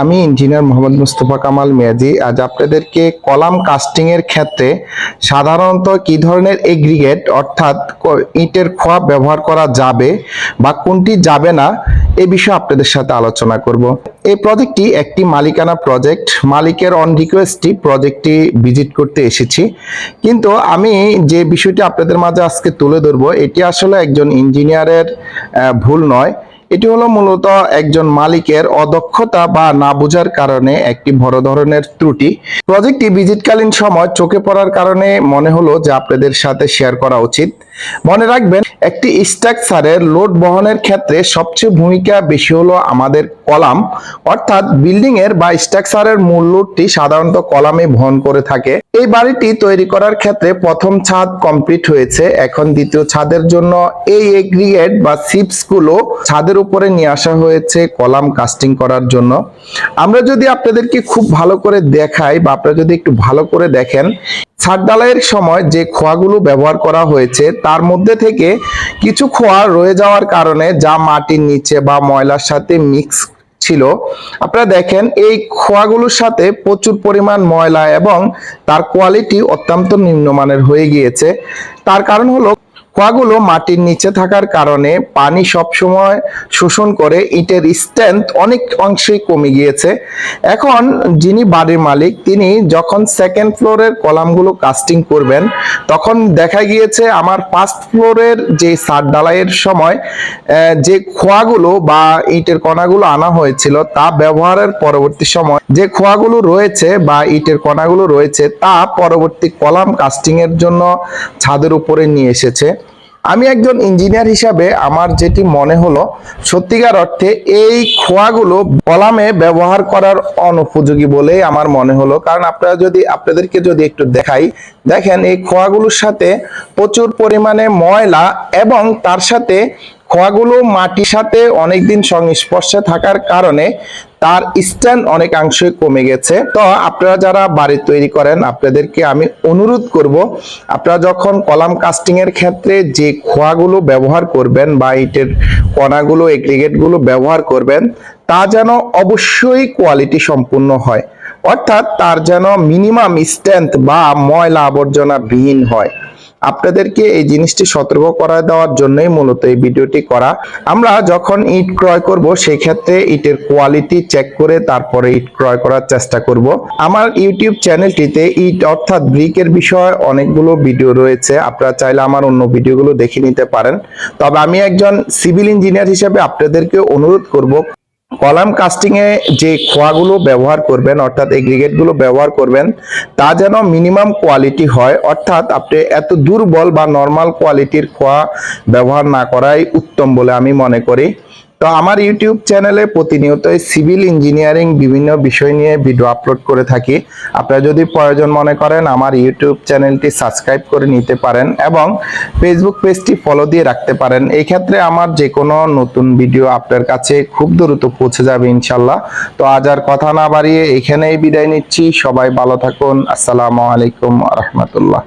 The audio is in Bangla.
আমি ইঞ্জিনিয়ার মোহাম্মদ মুস্তফা কামাল মিয়াজি আজ আপনাদেরকে কলাম কাস্টিং এর ক্ষেত্রে সাধারণত কি ধরনের এগ্রিগেট অর্থাৎ ইটের খোয়া ব্যবহার করা যাবে বা কোনটি যাবে না, এ বিষয়ে আপনাদের সাথে আলোচনা করব। এই প্রজেক্টটি একটি মালিকানা প্রজেক্ট মালিকের অন রিকোয়েস্টই প্রজেক্টটি ভিজিট করতে এসেছি। কিন্তু আমি যে বিষয়টি আপনাদের মাঝে আজকে তুলে ধরবো, এটি আসলে একজন ইঞ্জিনিয়ারের ভুল নয়। এটি হলো মূলত একজন মালিকের অদক্ষতা বা না বোঝার কারণে একটি বড় ধরনের ত্রুটি। প্রজেক্টটি ভিজিটকালীন সময় চোখে পড়ার কারণে মনে হলো যে আপনাদের সাথে শেয়ার করা উচিত। মনে রাখবেন একটি স্ট্রাকচারের লোড বহনের ক্ষেত্রে সবচেয়ে ভূমিকা বেশি হলো আমাদের কলাম। অর্থাৎ বিল্ডিং এর বা স্ট্রাকচারের মূল লোডটি সাধারণত কলামে বহন করে থাকে। এই বাড়িটি তৈরি করার ক্ষেত্রে প্রথম ছাদ কমপ্লিট হয়েছে। এখন দ্বিতীয় ছাদের জন্য এই এগ্রিগেট বা চিপসগুলো ছাদের উপরে নিয়ে আসা হয়েছে কলাম কাস্টিং করার জন্য। আমরা যদি আপনাদেরকে খুব ভালো করে দেখাই বা আপনারা যদি একটু ভালো করে দেখেন ছাদ ঢালাইয়ের সময় যে খোয়াগুলো ব্যবহার করা হয়েছে, তার মধ্যে থেকে কিছু খোয়া রয়ে যাওয়ার কারণে যা মাটির নিচে বা ময়লার সাথে মিক্স ছিল। আপনারা দেখেন, এই খোয়াগুলোর সাথে প্রচুর পরিমাণ ময়লা এবং তার কোয়ালিটি অত্যন্ত নিম্নমানের হয়ে গিয়েছে। তার কারণ হলো খোয়াগুলো মাটির নিচে থাকার কারণে পানি সবসময় শোষণ করে ইটের স্ট্রেংথ অনেক অংশেই কমে গিয়েছে। এখন যিনি বাড়ির মালিক, তিনি যখন সেকেন্ড ফ্লোরের কলামগুলো কাস্টিং করবেন, তখন দেখা গিয়েছে আমার ফার্স্ট ফ্লোরের যে সার ঢালাইয়ের সময় যে খোয়াগুলো বা ইটের কণাগুলো আনা হয়েছিল, তা ব্যবহারের পরবর্তী সময় যে খোয়াগুলো রয়েছে বা ইটের কণাগুলো রয়েছে, তা পরবর্তী কলাম কাস্টিং এর জন্য ছাদের উপরে নিয়ে এসেছে। আমি একজন ইঞ্জিনিয়ার হিসাবে আমার যেটি মনে হলো, সত্যিকার অর্থে এই খোয়াগুলো কলামে ব্যবহার করার অনুপযোগী বলেই আমার মনে হলো। কারণ আপনারা যদি, আপনাদেরকে যদি একটু দেখাই, দেখেন এই খোয়াগুলোর সাথে প্রচুর পরিমাণে ময়লা এবং তার সাথে খোয়াগুলো মাটির সাথে অনেকদিন সংস্পর্শে থাকার কারণে তার স্ট্যান্ড অনেকাংশই কমে গেছে। তো আপনারা যারা বাড়ি তৈরি করেন, আপনাদেরকে আমি অনুরোধ করব, আপনারা যখন কলাম কাস্টিং এর ক্ষেত্রে যে খোয়াগুলো ব্যবহার করবেন বা ইটের কণাগুলো এগ্রিগেটগুলো ব্যবহার করবেন, তা যেন অবশ্যই কোয়ালিটি সম্পূর্ণ হয়। অর্থাৎ তার যেন মিনিমাম স্ট্রেংথ বা ময়লা আবর্জনা বিহীন হয়। আপনাদেরকে এই জিনিসটি সতর্ক করা দেওয়ার জন্যই মূলত এই ভিডিওটি করা। আমরা যখন ইট ক্রয় করব সেই ক্ষেত্রে ইটের কোয়ালিটি চেক করে তারপরে ইট ক্রয় করার চেষ্টা করব। আমার ইউটিউব চ্যানেলটিতে ইট অর্থাৎ ব্রিকের বিষয়ে অনেকগুলো ভিডিও রয়েছে। আপনারা চাইলে আমার অন্য ভিডিওগুলো দেখে নিতে পারেন। তবে আমি একজন সিভিল ইঞ্জিনিয়ার হিসেবে আপনাদেরকে অনুরোধ করব কলাম কাস্টিং এ যে খোয়াগুলো ব্যবহার করবেন, অর্থাৎ এগ্রিগেটগুলো ব্যবহার করবেন, তা যেন মিনিমাম কোয়ালিটি হয়, অর্থাৎ আপনি এত দুর্বল বা নর্মাল কোয়ালিটির খোয়া ব্যবহার না করাই উত্তম বলে আমি মনে করি। তো আমার ইউটিউব চ্যানেলে প্রতিনিয়ত সিভিল ইঞ্জিনিয়ারিং বিভিন্ন বিষয় নিয়ে ভিডিও আপলোড করে থাকি। আপনারা যদি প্রয়োজন মনে করেন, আমার ইউটিউব চ্যানেলটি সাবস্ক্রাইব করে নিতে পারেন এবং ফেসবুক পেজটি ফলো দিয়ে রাখতে পারেন। এই ক্ষেত্রে আমার যে কোনো নতুন ভিডিও আপনার কাছে খুব দ্রুত পৌঁছে যাবে ইনশাল্লাহ। তো আজ আর কথা না বাড়িয়ে এখানেই বিদায় নিচ্ছি। সবাই ভালো থাকুন। আসসালামু আলাইকুম রহমতুল্লাহ।